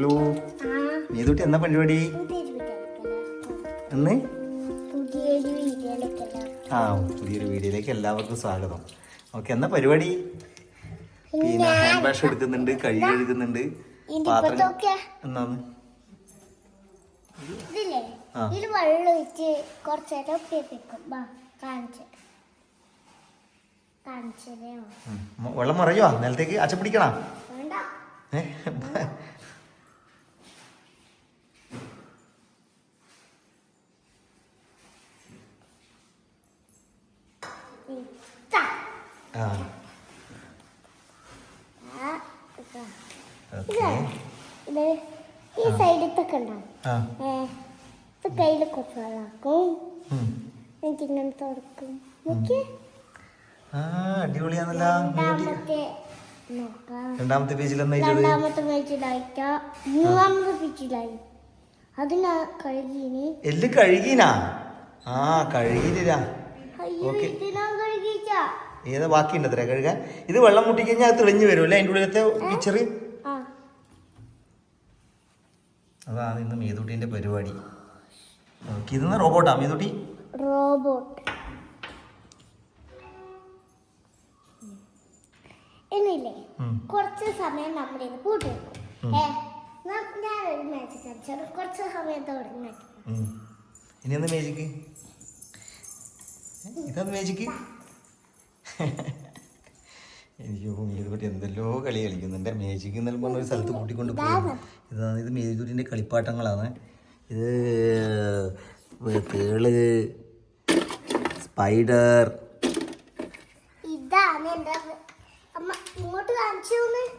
Hello നീതുട്ടി എന്താ പരിപാടി? എന്ന്? ആ പുതിയൊരു വീഡിയോയിലേക്ക് എല്ലാവർക്കും സ്വാഗതം. ഓക്കെ എന്നാ പരിപാടി? പിന്നെ ഹാൻഡ് വാഷ് എടുക്കുന്നുണ്ട് കഴുകി എടുക്കുന്നുണ്ട്. പാത്രം എന്നാന്ന്? വെള്ളം ഒഴിച്ച് കുറച്ച് വാ കാണിച്ചു. വെള്ളം അച്ഛ പിടിക്കണ വേണ്ട ഏ ഇതാ. ആ ആ, ഇതാ. ഓക്കെ ഇത് ഈ സൈഡത്തൊക്കെ ഉണ്ടാവും ആ ഏ ഇത് കയ്യിൽ. എന്നിട്ട് ഇങ്ങനെ തുറക്കും. ആ അടിപൊളിയാണല്ലോ. രണ്ടാമത്തെ പേജിൽ രണ്ടാമത്തെ പേജിലായിട്ട മൂന്നാമത്തെ പേജിലായി അതിനാ കഴുകിനി. എല്ല് കഴുകീനാ? ആ ഓക്കേ. ഏതാ കഴുകാൻ? ഇത് വെള്ളം മുട്ടിക്കഴിഞ്ഞാൽ അത് തെളിഞ്ഞു വരും അല്ലേ? അതിന്റെ ഉള്ളിലത്തെ പിക്ചറ് ആ അതാണ് ഇന്ന് മീതുട്ടിന്റെ പരിപാടി. ഓക്കെ ഇതെന്ന് റോബോട്ടാ? മീതുട്ടി? റോബോട്ട്. എന്നില്ലേ കുറച്ച് സമയം നമ്മുടെ ഇത് കൂട്ടി ഞാനൊരു കളിച്ചാൽ കുറച്ച് സമയത്തോടെ. ഇനി എന്താ മേജിക്ക് ഇതെന്ത് മേജിക്ക് എനിക്ക് മേതുകുട്ടി എന്തെല്ലോ കളി കളിക്കുന്നുണ്ട്. മേജിക്ക് എന്നെല്ലാം പറഞ്ഞ ഒരു സ്ഥലത്ത് കൂട്ടിക്കൊണ്ട് പോകും ഇതാണ് ഇത് മേതുകുട്ടിന്റെ കളിപ്പാട്ടങ്ങളാണ്. ഇത് തേൾ സ്പൈഡർ.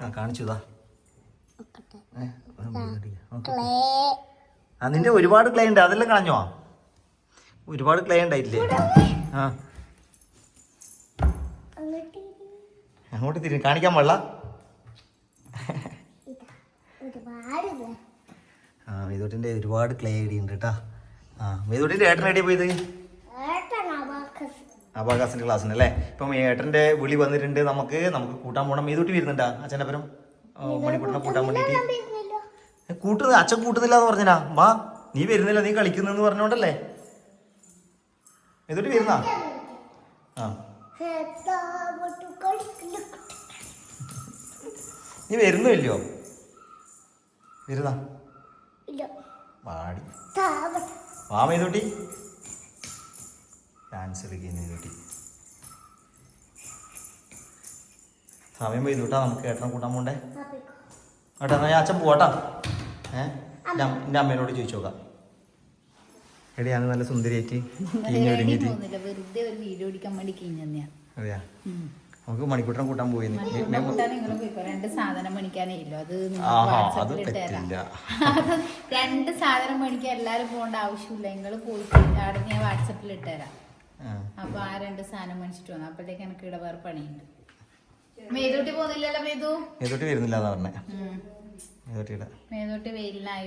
ആ കാണിച്ചുതാ. ആ നിന്റെ ഒരുപാട് ക്ലേ ഉണ്ട് അതെല്ലാം കളഞ്ഞോ ഒരുപാട് ക്ലേ ഉണ്ടായിട്ടില്ലേ? ആ. അങ്ങോട്ട് തിരി കാണിക്കാൻ പാടില്ല. ആ മേതോട്ടിന്റെ ഒരുപാട് ക്ലേ ഐഡി ഉണ്ട് കേട്ടാ ആ മേതോട്ടിന്റെ ഏട്ടൻ ഐഡിയ പോയത്? അബാകാസിന്റെ ക്ലാസ് ഉണ്ട് അല്ലേ? ഇപ്പം ഏട്ടന്റെ വിളി വന്നിട്ടുണ്ട് നമുക്ക്. നമുക്ക് കൂട്ടാൻ പോകണം മേതോട്ടി വരുന്നുണ്ടാ? അച്ഛന്റെ പരം? മണിക്കൂട്ടിനെ കൂട്ടാൻ വേണ്ടിയിട്ട്. കൂട്ടുന്നത് അച്ഛൻ കൂട്ടുന്നില്ല എന്ന് പറഞ്ഞാ വാ നീ വരുന്നില്ല നീ കളിക്കുന്നെന്ന് പറഞ്ഞോണ്ടല്ലേ? മേതോട്ടി വരുന്നാ? ആ. നീ വരുന്നില്ലയോ വരുന്നാ? വാടി. വാ മേതോട്ടി. ഡാൻസ് കളിക്കുന്ന മേതോട്ടി. സമയം പോയി തൂട്ടാ നമുക്ക് ഏട്ടനെ കൂട്ടാൻ പോണ്ടേ? ഏട്ടാ ഞാൻ അച്ഛൻ പോട്ടാ ഏ? എന്റെ അമ്മ- എന്റെ അമ്മേനോട് ചോദിച്ചു നോക്കാം എടിയാണ് നല്ല സുന്ദരിയായിട്ട് കിഞ്ഞ് ഒരുങ്ങിയിട്ട് വെറുതെ ഒരു വീഡിയോ പിടിക്കാൻ വേണ്ടി അതെയാ? നമുക്ക് മണിക്കൂട്ടം കൂട്ടാൻ പോയി രണ്ട് സാധനം മേടിക്കാനേ ഇല്ല. അത് രണ്ട് സാധനം മേടിക്കാൻ എല്ലാരും പോകേണ്ട ആവശ്യമില്ല. നിങ്ങൾ പോയിട്ട് അവിടെ ഞാൻ വാട്സപ്പിൽ ഇട്ടുതരാം. അപ്പൊ ആ രണ്ട് സാധനം മേടിച്ചിട്ട് വന്നു. അപ്പോഴത്തേക്ക് എനിക്ക് ഇവിടെ വേറെ പണിയുണ്ട്. മേതൂട്ടി പോകുന്നില്ലല്ലോ മേതു? മേതൂട്ടി വരുന്നില്ല പറഞ്ഞേ.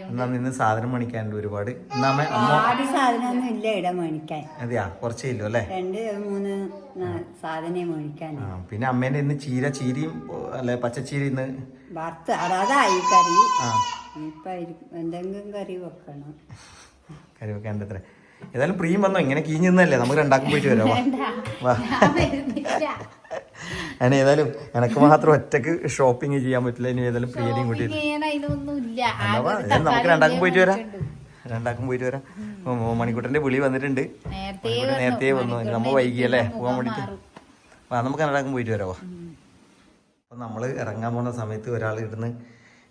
എന്നാ നിന്ന് സാധനം മേടിക്കാനുണ്ട് ഒരുപാട്. സാധനമൊന്നും ഇല്ല ഇവിടെ മേടിക്കാൻ. അതെയാ? കുറച്ചേ ഇല്ലു അല്ലേ? രണ്ട് മൂന്ന് നാ- സാധനേ മേടിക്കാൻ. പിന്നെ അമ്മേന്റെ ഇന്ന് ചീര ചീരയും അല്ലെ പച്ചച്ചീര ഇന്ന്? വറുത്ത് അതായി കറി. ആ. ഇപ്പൊ എന്തെങ്കിലും കറി വെക്കണം. കറി വെക്കാൻ ഏതായാലും പ്രീം വന്നോ? ഇങ്ങനെ കീഞ്ഞല്ലേ നമുക്ക് രണ്ടാക്കും പോയിട്ട് വരാം. വാ. വരുന്നില്ല ഏതായാലും എനക്ക് മാത്രം ഒറ്റയ്ക്ക് ഷോപ്പിംഗ് ചെയ്യാൻ പറ്റില്ല. ഇനി ഏതായാലും പ്രിയനെയും കൂട്ടി നമുക്ക് രണ്ടാക്കും പോയിട്ട് വരാം. രണ്ടാക്കും പോയിട്ട് വരാം. മണിക്കൂട്ടന്റെ വിളി വന്നിട്ടുണ്ട്. നേരത്തെ വന്നു. നേരത്തെ വന്നു. നമ്മ വൈകിയല്ലേ? പോകാൻ വേണ്ടിട്ട്. നമുക്ക് രണ്ടാക്കും പോയിട്ട് വരാവോ അപ്പൊ നമ്മൾ ഇറങ്ങാൻ പോണ സമയത്ത് ഒരാൾ ഇടുന്ന്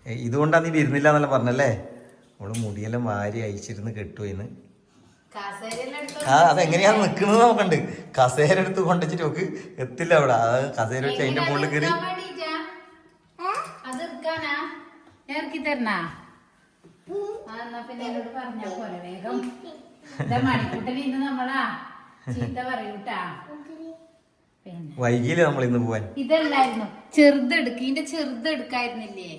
ഇതുകൊണ്ടാണ് ഇതുകൊണ്ടാ നീ വരുന്നില്ല എന്നെല്ലാം പറഞ്ഞല്ലേ? അവൾ മുടിയെല്ലാം വാരി അയച്ചിരുന്ന് കെട്ടുപോയിന്ന്. ആ അതെങ്ങനെയാ നിക്കുന്നത് നോക്കണ്ട്. കസേര എടുത്ത് കൊണ്ടുവച്ചിട്ട് നോക്ക് എത്തില്ല അവിടെ. അത് കസേര വെച്ച് അതിന്റെ മുകളിൽ കയറി. ആ, വൈകിയില്ല നമ്മൾ ഇന്ന് പോവാൻ? ഇതല്ലായിരുന്നു. ചെറുതെടുക്ക് ഇതിന്റെ ചെറുത് എടുക്കായിരുന്നില്ലേ?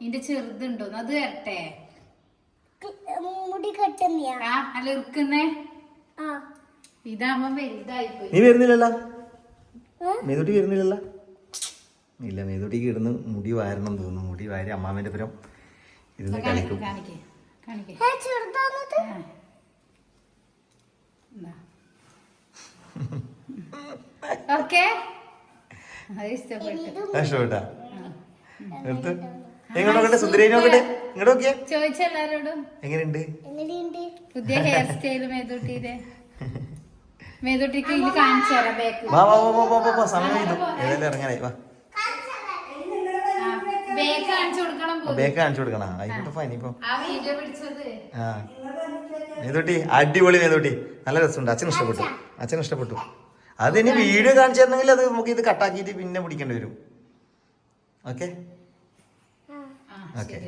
ഇതിന്റെ ചെറുതുണ്ടോന്ന് അത് വരട്ടെ. മുടി ആ അല്ല ഇറുക്കുന്നേ ആ. ഇതാകുമ്പോ വലുതായിപ്പോയി. നീ വരുന്നില്ലല്ലോ? മേതുട്ടി വരുന്നില്ലല്ലോ? ഇല്ല മേതുട്ടിക്ക് ഇരുന്ന് മുടി വാരണം തോന്നുന്നു. മുടി വാരി അമ്മാമേന്റെ പുരം ഇരുന്ന് കാണിക്ക് കളിക്കും കാണിക്ക്. ഓക്കേ? ഇഷ്ടപ്പെട്ടു. ഇഷ്ടപ്പെട്ടാ. എടുത്ത് ഇങ്ങോട്ട് നോക്കട്ടെ? സുന്ദരി നോക്കട്ടെ. ഇങ്ങോട്ട് നോക്കിയേ. ചോദിച്ചെല്ലാരോടും എങ്ങനെയുണ്ട്? പുതിയ ഹെയർ സ്റ്റൈൽ മേതൂട്ടിയുടെ. മേതൂട്ടിക്ക് ഇത് കാണിച്ചു തരാം ബാക്ക് വാ. വാ വാ വാ വാ, വാ വാ സമയം ചെയ്തു ഏതായാലും ഇറങ്ങാനായി. വാ. ബാക്ക് കാണിച്ചു കൊടുക്കണം പോലും. ബേക്ക് കാണിച്ചു കൊടുക്കണ. ആയിക്കോട്ടെ ഫൈൻ ഇപ്പൊ ആ മേതോട്ടി അടിപൊളി മേതോട്ടി. നല്ല രസമുണ്ട്. അച്ഛൻ ഇഷ്ടപ്പെട്ടു. അച്ഛൻ ഇഷ്ടപ്പെട്ടു. അത് ഇനി വീഡിയോ കാണിച്ചു തരണമെങ്കിൽ അത് നമുക്ക് ഇത് കട്ടാക്കിയിട്ട് പിന്നെ പിടിക്കേണ്ടി വരും. Okay okay.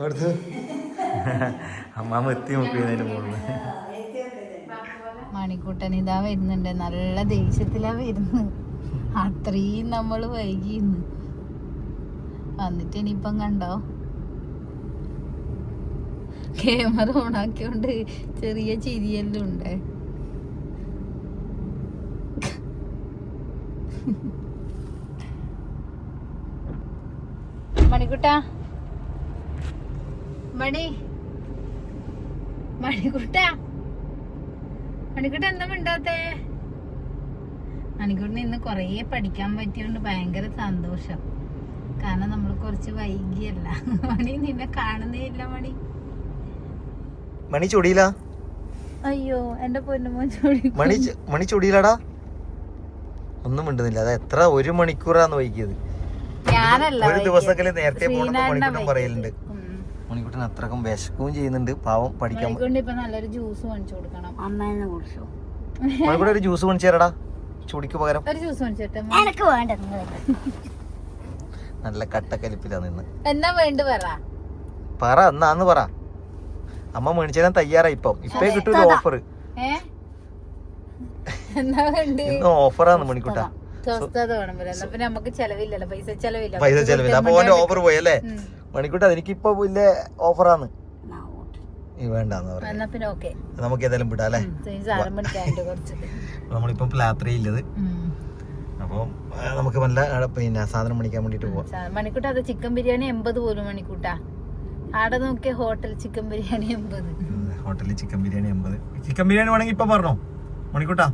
അവിടുത്തെ അമ്മാമ എത്തി നോക്കുന്നതിന് മുകളിൽ. മണിക്കൂട്ടൻ ഇതാ വരുന്നുണ്ട്. നല്ല ദേഷ്യത്തിലാ വരുന്നത് അത്രയും നമ്മൾ വൈകിന്ന്. വന്നിട്ട് ഇനിയിപ്പം കണ്ടോ? ക്യാമറ ഓണാക്കിയോണ്ട് ചെറിയ ചിരിയെല്ലാം ഉണ്ട്. മണിക്കുട്ട? മണി. മണിക്കുട്ട? മണിക്കുട്ട എന്താ മിണ്ടാത്തേ? മണികുട്ടിന് ഇന്ന് കുറേ പഠിക്കാൻ പറ്റിയോണ്ട് ഭയങ്കര സന്തോഷം. കാരണം നമ്മൾ കുറച്ച് വൈകിയല്ല. മണി നിന്നെ കാണുന്നേ ഇല്ല മണി. മണി ചൊടിയില്ല? അയ്യോ എന്റെ പൊന്നുമോൻ ചൊടി മണി മണി ചൊടിയിലടാ ഒന്നും മിണ്ടുന്നില്ല. അത് എത്ര ഒരു മണിക്കൂറാന്ന് വൈകിയത്. ഞാനല്ല ഒരു ദിവസത്തിൽ നേരത്തെ മണിക്കൂട്ടം. പറയലുണ്ട്. മണിക്കൂട്ടൻ അത്രക്കും വിശക്കുകയും ചെയ്യുന്നുണ്ട്. പാവം പഠിക്കാൻ നല്ലൊരു ജ്യൂസ് വാങ്ങിച്ചു കൊടുക്കണം. അമ്മേനെ ഒരു ജ്യൂസ് മേടിച്ചു തരടാ ചുടിക്ക് പകരം. ഒരു ജ്യൂസ് എനക്ക് വേണ്ടത് നല്ല കട്ടക്കലിപ്പിലാ നിന്ന്. എന്നാ വേണ്ടി പറ. പറ എന്നാ അന്ന് പറ. അമ്മ മേടിച്ചാൽ തയ്യാറായി ഇപ്പം. ഇപ്പേ കിട്ടൂല ഓഫർ ഓഫറാണ് വേണ്ടി? മണിക്കൂട്ട. പൈസ ചെലവില്ല. അപ്പൊ ഓന്റെ ഓഫർ പോയി അല്ലേ. മണിക്കൂട്ട ഇപ്പൊ വലിയ ഓഫറാണ് വേണ്ടെന്ന് പറഞ്ഞു നമുക്ക് ഏതായാലും വിടാം അല്ലേ? നമ്മളിപ്പം രാത്രിയില്ലത്. അപ്പം നമുക്ക് നല്ല പിന്നെ സാധനം മേടിക്കാൻ വേണ്ടിട്ട് പോവാം. മണിക്കൂട്ട അത് ചിക്കൻ ബിരിയാണി എൺപത് പോലും മണിക്കൂട്ടാ. ആടെ നോക്കിയ ഹോട്ടൽ ചിക്കൻ ബിരിയാണി എൺപത്. ഹോട്ടലിൽ ചിക്കൻ ബിരിയാണി എൺപത്. ചിക്കൻ ബിരിയാണി വേണമെങ്കിൽ ഇപ്പൊ പറഞ്ഞോ. മണിക്കൂട്ടാ.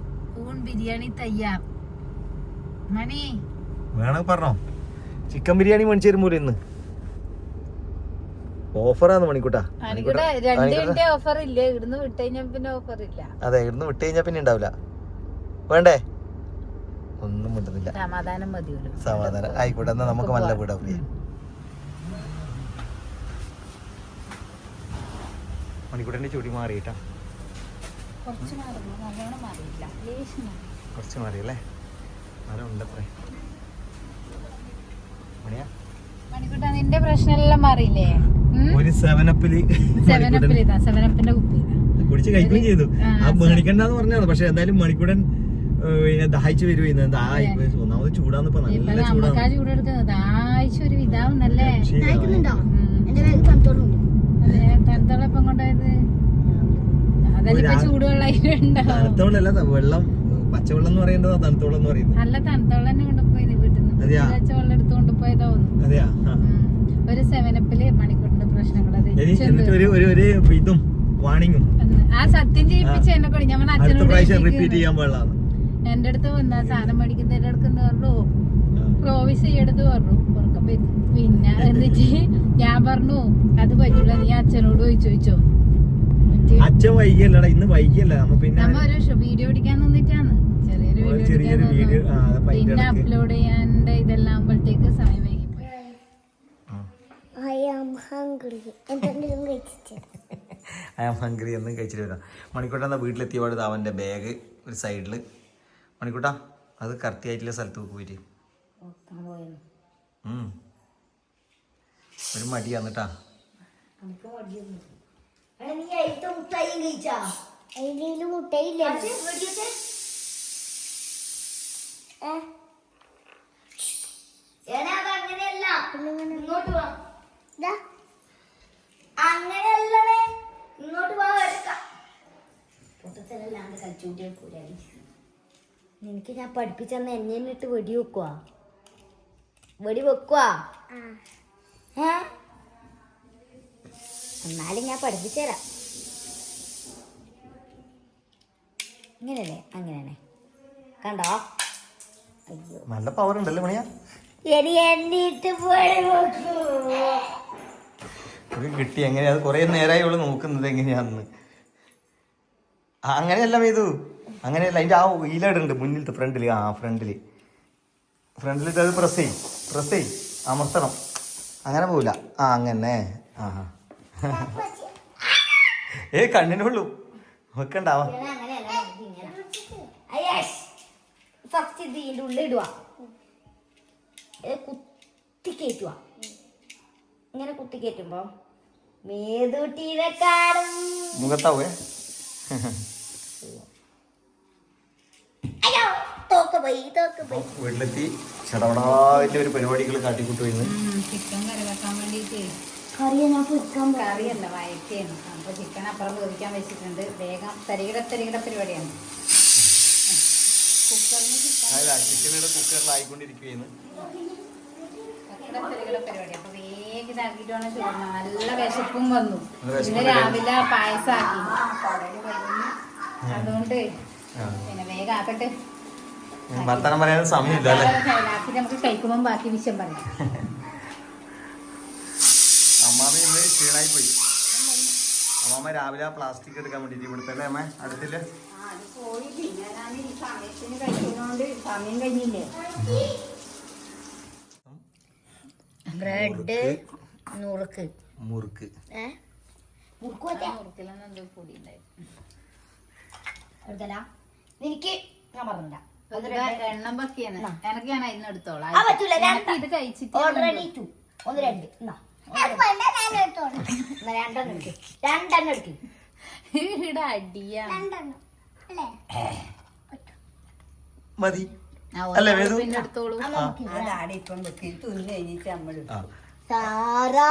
ഊൺ ബിരിയാണി തയ്യാർ. വേണമെങ്കിൽ പറഞ്ഞോ. ചിക്കൻ ബിരിയാണി മേടിച്ചു തരുമ്പോ ഇന്ന്. ഓഫറാന്ന് മണിക്കൂട്ടാ. ഓഫർ ഇല്ല ഇവിടുന്ന് വിട്ട് കഴിഞ്ഞാൽ പിന്നെ ഓഫർ ഇല്ല അതെ ഇവിടുന്ന് വിട്ട് കഴിഞ്ഞാൽ പിന്നെ ഉണ്ടാവില്ല. വേണ്ടേ? ഒന്നും കിട്ടുന്നില്ല സമാധാനം ആയിക്കോട്ടെ എന്നാ നമുക്ക് നല്ല വിടാം പ്രിയ മണിക്കൂട്ടന്റെ ചുടി മാറിയിട്ടാ. കുറച്ച് മാറി. കുറച്ച് മാറിയല്ലേ? ഉണ്ടത്രേ മണിയാ? മണിക്കൂട്ട നിന്റെ പ്രശ്നമെല്ലാം മാറിയില്ലേ? ഒരു സെവനപ്പിൽ സെവനപ്പിന്റെ കുപ്പി. കുടിച്ച് കഴിക്കുകയും ചെയ്തു. ആ, മേടിക്കണ്ടെന്ന് പറഞ്ഞാണ് പക്ഷെ എന്തായാലും മണിക്കൂടൻ പിന്നെ ദാഹിച്ചു വരുവായിരുന്നു ഒന്നാമത് ചൂടാന്ന് ഇപ്പൊ നല്ല ചൂടാണ് തണുത്തോളല്ല വെള്ളം പച്ചവെള്ളം എന്ന് പറയുന്നത് തണുത്തവെള്ളം എന്ന് പറയുന്നത്. നല്ല തണുത്തോളം തന്നെ കൊണ്ടുപോയത് വീട്ടിൽ നിന്ന് അതെയാ? വെള്ളം ഒരു സെവനപ്പിൽ മണിക്കൂറിന്റെ പ്രശ്നങ്ങൾ എന്നിട്ട് ഒരു ഒരു ഒരു ഇതും വാണിങ്ങും. ആ സത്യം ചെയ്യിപ്പിച്ച് എന്നെ കൊണ്ട് ഞാൻ അച്ഛനോട് റിപ്പീറ്റ് ചെയ്യാൻ എന്റെ അടുത്ത് വന്ന സാധനം മേടിക്കുന്നതിന്റെ അടുക്കുന്ന പറഞ്ഞു? പ്രോവിസ് ചെയ്യെടുത്ത് പറഞ്ഞു. പിന്നെ എന്നിട്ട് ഞാൻ പറഞ്ഞു അത് പറ്റൂല നീ അച്ഛനോട് ചോദിച്ചു ചോദിച്ചോ. അച്ഛൻ വൈകിയല്ലടാ ഇന്ന് വൈകിയല്ല. നമ്മ പിന്നെ നമ്മ ഒരു വീഡിയോ പിടിക്കാൻ നിന്നിട്ടാണ്. ചെറിയൊരു ഒരു വീഡിയോ പിന്നെ അപ്ലോഡ് ചെയ്യാന്റെ ഇതെല്ലാം ആകുമ്പോഴത്തേക്ക് സമയം ഐ ആം ഹംഗ്രി. എന്തെങ്കിലും കഴിച്ചിട്ട്. ഐ ആം ഹംഗ്രി എന്നും കഴിച്ചിട്ട് വരാം. മണിക്കൂട്ട എന്നാ വീട്ടിലെത്തിയ പാട് അവന്റെ ബാഗ് ഒരു സൈഡിൽ മണിക്കൂട്ട അത് കറക്റ്റ് ആയിട്ടുള്ള സ്ഥലത്ത് പോയിട്ട്. അതിൽ മുട്ടയില്ല? ഇങ്ങോട്ട് വാ. അങ്ങനെയല്ലേ ഇങ്ങോട്ട് വാ എടുക്കാം. കൂരാടി. നിനക്ക് ഞാൻ പഠിപ്പിച്ചെന്ന് എന്നെ ഇട്ട് വെടി വെക്കുവാ വെടി വെക്കുവാ. ഏ? എന്നാലും ഞാൻ പഠിപ്പിച്ചു തരാം ഇങ്ങനെയല്ലേ? അങ്ങനെയാണ്. കണ്ടോ? അയ്യോ. നല്ല പവർ ഉണ്ടല്ലേ മണിയാ? എടി എണ്ണീട്ട് പോയി നോക്കൂ. കിട്ടി. എങ്ങനെയാ? അത് കുറേ നേരമായി ഇവൾ നോക്കുന്നത് എങ്ങനെയാന്ന്. അങ്ങനെയല്ല ചെയ്തു അങ്ങനെയല്ല. അതിന്റെ ആ ഈലടുണ്ട് മുന്നിലത്തെ ഫ്രണ്ടിൽ. ആ ഫ്രണ്ടിൽ. ഫ്രണ്ടിലിട്ട് അത് പ്രസ് ചെയ്യും. പ്രസ് ചെയ്യും. അമർത്തണം. അങ്ങനെ പോവില്ല. ആ അങ്ങനെ. ആ. ഏ കണ്ണിനുള്ളൂ. വെക്കണ്ടാവാ. അയ്യസ് ഫസ്റ്റ് ഇത് ഇതിന്റെ ഉള്ളിൽ ഇടുക കുത്തി കയറ്റുക ഇങ്ങനെ കുത്തി കയറ്റുമ്പോ മേതൂട്ടീനെ കാണും മുഖത്താവേ. അയ്യോ തോക്ക് പോയി തോക്ക് പോയി. വീട്ടിലെത്തി. ചടപടാവിന്റെ ഒരു പരിപാടികൾ കാട്ടിക്കൂട്ടു ചിക്കൻ കറി വെക്കാൻ വേണ്ടിയിട്ട്. കറിയെ ഞാൻ പൊരിക്കാൻ കറിയല്ല വയറ്റേന്ന് അപ്പൊ ചിക്കൻ അപ്പുറം പൊതിക്കാൻ വെച്ചിട്ടുണ്ട് വേഗം തരികിട തരികിട പരിപാടിയാണ് കുക്കറിന് ചിക്കൻ പരിപാടി അപ്പൊ വേഗം ചോറിന് നല്ല വിശപ്പും വന്നു പിന്നെ ഇന്ന് രാവിലെ പായസാക്കി അതുകൊണ്ട്. പിന്നെ വേഗം ആക്കട്ടെ വർത്തമാനം പറയാൻ സമയമില്ല നമുക്ക് കഴിക്കുമ്പോൾ ബാക്കി വിഷയം പറയാം അമ്മാമ ഇന്ന് ക്ഷീണായി പോയി. അമ്മാമ്മ രാവിലെ ആ പ്ലാസ്റ്റിക് എടുക്കാൻ വേണ്ടിട്ട് ഇവിടുത്തെ അല്ലേ അമ്മ? അടുത്തിൽ ബ്രെഡ് നുറുക്ക്. മുറുക്ക്. എനിക്ക് ഞാൻ പറഞ്ഞില്ല എണ്ണം പക്കിയാണ്. എനിക്ക് ഞാൻ അതിന് എടുത്തോളാം ഇത് കഴിച്ചിട്ട് ഒന്ന് രണ്ട്. എന്നാ രണ്ടെണ്ണം എടുക്ക് രണ്ടെണ്ണം എടുക്ക് ഇവിടെ അടിയാ മതി അല്ലേ, വേദു? എടുത്തോളൂ അതാണ് ഇപ്പം വെക്കി തുന്നു കഴിഞ്ഞിട്ട് നമ്മൾ സാറാ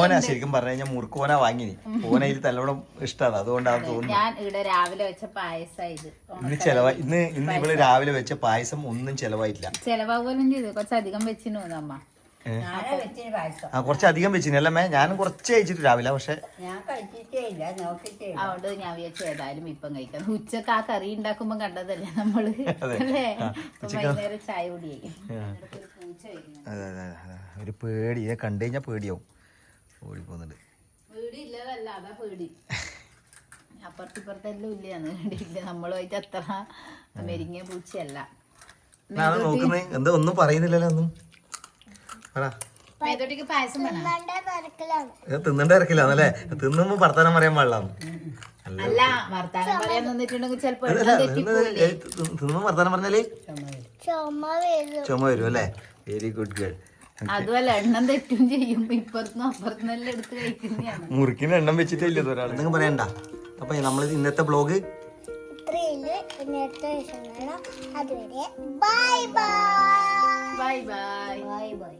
ഓനെ ശരിക്കും പറഞ്ഞു കഴിഞ്ഞാൽ വാങ്ങി ഓനാ വാങ്ങിനി. ഓന ഇതിൽ നല്ലോണം ഇഷ്ടമാണ് അതുകൊണ്ടാണ് തോന്നുന്നത് രാവിലെ വെച്ച പായസം ഇന്ന് ചെലവ ഇന്ന് ഇന്ന് ഇവൾ രാവിലെ വെച്ച പായസം ഒന്നും ചെലവായിട്ടില്ല. ചെലവാകുമല്ലോ ചെയ്തു കുറച്ചധികം വെച്ചിനു അമ്മ. ആ കുറച്ചധികം വെച്ചിന്. അല്ലേ? ഞാനും കുറച്ച് കഴിച്ചിട്ട് രാവിലെ പക്ഷെ അതുകൊണ്ട് ഞാൻ വിചാരിച്ചു ഏതായാലും ഇപ്പം കഴിക്കാം. ഉച്ചയ്ക്ക് ആ കറി ഉണ്ടാക്കുമ്പോ കണ്ടതല്ലേ നമ്മൾ. അല്ലേ? വൈകുന്നേരം ചായ കുടിയായി. അതെ അതെ അതെ. ഒരു പേടി. ഇതെ കണ്ടു കഴിഞ്ഞാൽ പേടിയാവും. ഓടിപ്പോന്നുണ്ട് പേടി ഇല്ലതല്ല അതാ പേടി. അപ്പുറത്തിപ്പുറത്തെല്ലാം ഇല്ലാന്ന് പേടിയില്ല നമ്മളുമായിട്ട് അത്ര മെരിങ്ങിയ പൂച്ചയല്ല. നോക്കുന്നത് എന്താ ഒന്നും പറയുന്നില്ലല്ലോ ഒന്നും പറ. മേതോട്ടിക്ക് പായസം തിന്നണ്ട ഇറക്കില്ലാന്നല്ലേ തിന്നുമ്പോ വർത്താനം പറയാൻ അല്ല? വർത്താനം നിന്നിട്ടുണ്ടെങ്കിൽ ചിലപ്പോ തിന്നുമ്പോ വർത്താനം പറഞ്ഞാൽ ചുമ വരും അല്ലേ? വെരി ഗുഡ് ഗേൾ അതുമല്ല എണ്ണം തെറ്റും ചെയ്യും ഇപ്പുറത്തുനിന്നും അപ്പുറത്തുനിന്നെല്ലാം എടുത്ത് കഴിക്കുന്നതാണ്. മുറുക്കിന് എണ്ണം വെച്ചിട്ടില്ല ഒരാൾ നിങ്ങൾ പറയണ്ട. അപ്പൊ നമ്മൾ ഇന്നത്തെ ബ്ലോഗ് ഇത്രയിൽ പിന്നെ അടുത്ത ദിവസം അതുവരെ bye bye bye bye bye bye